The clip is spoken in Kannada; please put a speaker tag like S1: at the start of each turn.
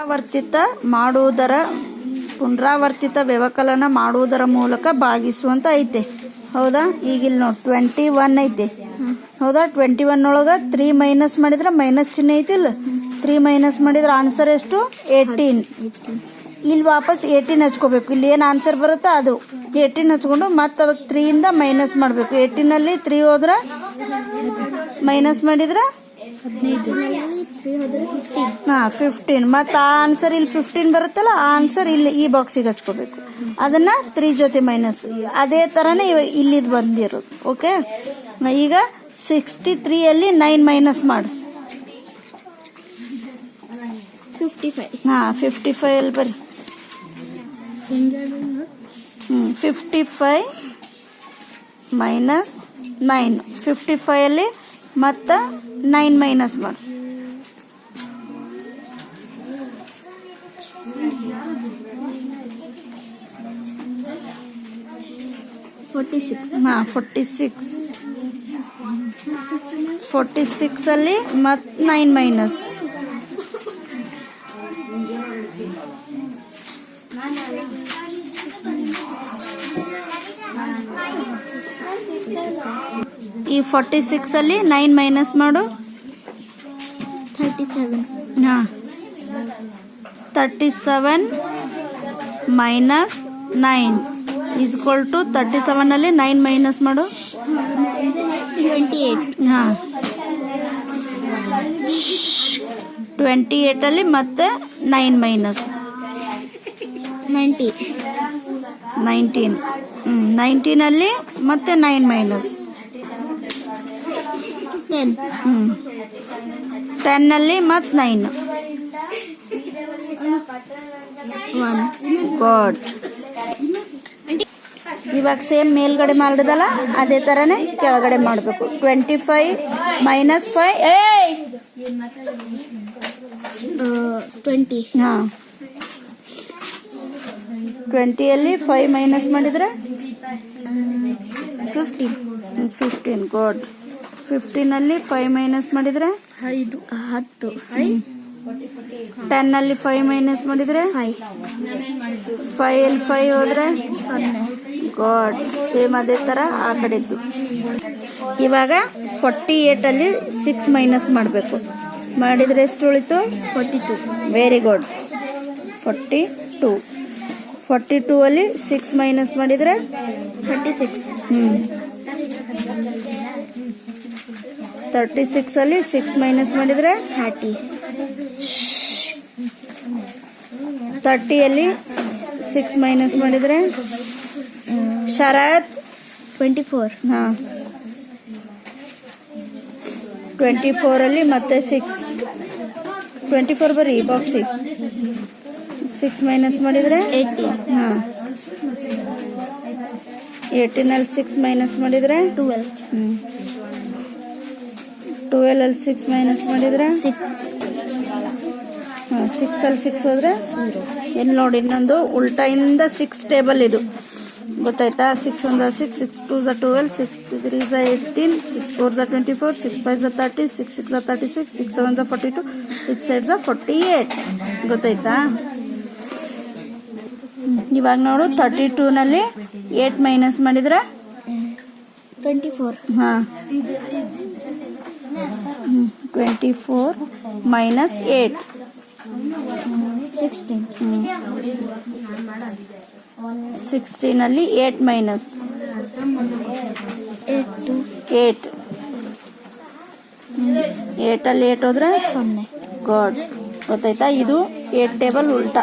S1: ಪುನರಾವರ್ತಿತ ಮಾಡುವುದರ, ಪುನರಾವರ್ತಿತ ವ್ಯವಕಲನ ಮಾಡುವುದರ ಮೂಲಕ ಭಾಗಿಸುವಂತ ಐತೆ. ಹೌದಾ? ಈಗ ಇಲ್ಲಿ ನೋಡಿ ಟ್ವೆಂಟಿ ಒನ್ ಐತೆ. ಹೌದಾ? ಟ್ವೆಂಟಿ ಒನ್ ಒಳಗ ತ್ರೀ ಮೈನಸ್ ಮಾಡಿದ್ರೆ ಮೈನಸ್ ಚಿಹ್ನೆ ಐತಿಲ್ಲ ತ್ರೀ ಮೈನಸ್ ಮಾಡಿದ್ರೆ ಆನ್ಸರ್ ಎಷ್ಟು? ಏಯ್ಟೀನ್ ಇಲ್ಲಿ ವಾಪಸ್ ಏಯ್ಟೀನ್ ಹಚ್ಕೋಬೇಕು. ಇಲ್ಲಿ ಏನು ಆನ್ಸರ್ ಬರುತ್ತೋ ಅದು. ಏಯ್ಟೀನ್ ಹಚ್ಕೊಂಡು ಮತ್ತೆ ಅದಕ್ಕೆ ತ್ರೀಯಿಂದ ಮೈನಸ್ ಮಾಡಬೇಕು. ಏಯ್ಟೀನಲ್ಲಿ ತ್ರೀ ಹೋದ್ರೆ ಮೈನಸ್ ಮಾಡಿದ್ರೆ? ಹಾ ಫಿಫ್ಟೀನ್ ಮತ್ತೆ ಆ ಆನ್ಸರ್ ಇಲ್ಲಿ ಫಿಫ್ಟೀನ್ ಬರುತ್ತಲ್ಲ ಆ ಆನ್ಸರ್ ಇಲ್ಲಿ ಈ ಬಾಕ್ಸಿಗೆ ಹಚ್ಕೋಬೇಕು. ಅದನ್ನ ತ್ರೀ ಜೊತೆ ಮೈನಸ್ ಅದೇ ತರನೇ ಇಲ್ಲಿ ಇಲ್ಲಿದ್ ಬಂದಿರೋದು ಓಕೆ ಈಗ ಸಿಕ್ಸ್ಟಿ ತ್ರೀಯಲ್ಲಿ ನೈನ್ ಮೈನಸ್ ಮಾಡು.
S2: ಫಿಫ್ಟಿ ಫೈವ್
S1: ಹಾಂ ಫಿಫ್ಟಿ ಫೈವ್ ಅಲ್ಲಿ ಬರ್ರಿ ಹ್ಮ್ fifty five minus nine fifty five ಅಲ್ಲಿ ಮತ್ತೆ ನೈನ್ ಮೈನಸ್ ಮಾಡು.
S2: ಫೋರ್ಟಿ ಸಿಕ್ಸ್
S1: ಹಾ ಫೋರ್ಟಿ ಸಿಕ್ಸ್ ಫೋರ್ಟಿ ಸಿಕ್ಸ್ ಅಲ್ಲಿ ಮತ್ ನೈನ್ ಮೈನಸ್ ಈ ಫೋರ್ಟಿ ಸಿಕ್ಸ್ ಅಲ್ಲಿ ನೈನ್ ಮೈನಸ್ ಮಾಡು.
S2: ಥರ್ಟಿ ಸೆವೆನ್
S1: ಹಾ. Thirty seven minus nine is equal to thirty seven ಅಲ್ಲಿ ನೈನ್ ಮೈನಸ್ ಮಾಡು.
S2: ಟ್ವೆಂಟಿ ಏಟ್
S1: ಹಾ. ಟ್ವೆಂಟಿ ಏಟ್ ಅಲ್ಲಿ ಮತ್ತೆ ನೈನ್ ಮೈನಸ್
S2: ನೈಂಟಿ
S1: ನೈನ್ಟೀನ್ ಹ್ಮ್ ನೈನ್ಟೀನ್ ಅಲ್ಲಿ ಮತ್ತೆ ನೈನ್ ಮೈನಸ್
S2: ಟೆನ್
S1: ಹ್ಮ್. ಟೆನ್ ಅಲ್ಲಿ ಮತ್ತೆ ನೈನ್
S2: ಒನ್
S1: ಗಾಡ್ ಇವಾಗ ಸೇಮ್ ಮೇಲ್ಗಡೆ ಮಾಡಿದಲ್ಲ ಅದೇ ತರನೇ ಕೆಳಗಡೆ ಮಾಡಬೇಕು. Twenty five minus five
S2: twenty
S1: ಹಾ. ಟ್ವೆಂಟಿಯಲ್ಲಿ ಫೈವ್ ಮೈನಸ್ ಮಾಡಿದ್ರೆ?
S2: ಫಿಫ್ಟೀನ್
S1: ಫಿಫ್ಟೀನ್ ಗಾಡ್ ಫಿಫ್ಟೀನಲ್ಲಿ ಫೈವ್ ಮೈನಸ್ ಮಾಡಿದ್ರೆ?
S2: ಐದು ಹತ್ತು.
S1: ಟೆನ್ ಅಲ್ಲಿ ಫೈವ್ ಮೈನಸ್ ಮಾಡಿದ್ರೆ?
S2: ಫೈವ್
S1: ಫೈವ್ ಅಲ್ಲಿ ಫೈವ್ ಹೋದ್ರೆ?
S2: ಸೊನ್ನೆ.
S1: ಗಾಡ್ ಸೇಮ್ ಅದೇ ತರ ಆ ಕಡೆದ್ದು ಇವಾಗ ಫೋರ್ಟಿ ಏಟ್ ಅಲ್ಲಿ ಸಿಕ್ಸ್ ಮೈನಸ್ ಮಾಡಬೇಕು. ಮಾಡಿದ್ರೆ ಎಷ್ಟು ಉಳಿತು
S2: forty two
S1: very good forty two forty two ಅಲ್ಲಿ ಸಿಕ್ಸ್ ಮೈನಸ್ ಮಾಡಿದ್ರೆ?
S2: ಥರ್ಟಿ ಸಿಕ್ಸ್
S1: ಹ್ಮ್. ತರ್ಟಿ ಸಿಕ್ಸ್ ಅಲ್ಲಿ ಸಿಕ್ಸ್ ಮೈನಸ್ ಮಾಡಿದ್ರೆ?
S2: ಥರ್ಟಿ
S1: ತರ್ಟಿಯಲ್ಲಿ ಸಿಕ್ಸ್ ಮೈನಸ್ ಮಾಡಿದ್ರೆ? ಶರತ್?
S2: ಟ್ವೆಂಟಿ ಫೋರ್
S1: ಹಾ. ಟ್ವೆಂಟಿ ಫೋರಲ್ಲಿ ಮತ್ತೆ ಸಿಕ್ಸ್ ಟ್ವೆಂಟಿ ಫೋರ್ ಬರೀ ಬಾಕ್ಸಿಗೆ ಸಿಕ್ಸ್ ಮೈನಸ್ ಮಾಡಿದರೆ?
S2: ಏಯ್ಟೀನ್
S1: ಹಾ. ಏಯ್ಟೀನ್ ಅಲ್ಲಿ ಸಿಕ್ಸ್ ಮೈನಸ್ ಮಾಡಿದರೆ?
S2: ಟ್ವೆಲ್
S1: ಹ್ಞೂ ಟ್ವೆಲ್ ಅಲ್ಲಿ ಸಿಕ್ಸ್ ಮೈನಸ್ ಮಾಡಿದರೆ?
S2: ಸಿಕ್ಸ್
S1: ಸಿಕ್ಸ್ ಅಲ್ಲಿ ಸಿಕ್ಸ್ ಹೋದರೆ?
S2: ಏನು
S1: ಇಲ್ಲಿ ನೋಡಿ ಇನ್ನೊಂದು ಉಲ್ಟಾಯಿಂದ ಸಿಕ್ಸ್ ಟೇಬಲ್ ಇದು. ಗೊತ್ತಾಯ್ತಾ? Six one six six two ಝ twelve six three ಝ ಏಯ್ಟೀನ್ ಸಿಕ್ಸ್ ಫೋರ್ ಝ ಟ್ವೆಂಟಿ ಫೋರ್ ಸಿಕ್ಸ್ ಫೈವ್ ಝ ತರ್ಟಿ ಸಿಕ್ಸ್ ಸಿಕ್ಸ್ ಝ ತರ್ಟಿ ಸಿಕ್ಸ್ ಸಿಕ್ಸ್ ಸೆವೆನ್ ಝ ಫಾರ್ಟಿ ಟು ಸಿಕ್ಸ್ ಏಟ್ ಝ ಫಾರ್ಟಿ ಏಟ್ ಗೊತ್ತಾಯ್ತಾ? ಇವಾಗ ನೋಡು ತರ್ಟಿ ಟೂನಲ್ಲಿ ಏಟ್ ಮೈನಸ್ ಮಾಡಿದ್ರೆ?
S2: ಟ್ವೆಂಟಿ ಫೋರ್
S1: ಹಾಂ. Twenty four minus eight
S2: sixteen
S1: ಸಿಕ್ಸ್ಟೀನಲ್ಲಿ eight minus
S2: eight
S1: ಏಟಲ್ಲಿ ಏಟ್ ಹೋದ್ರೆ
S2: ಸೊನ್ನೆ.
S1: ಗಾಡ್ ಗೊತ್ತಾಯ್ತಾ? ಇದು ಏಟ್ ಟೇಬಲ್ ಉಲ್ಟಾ.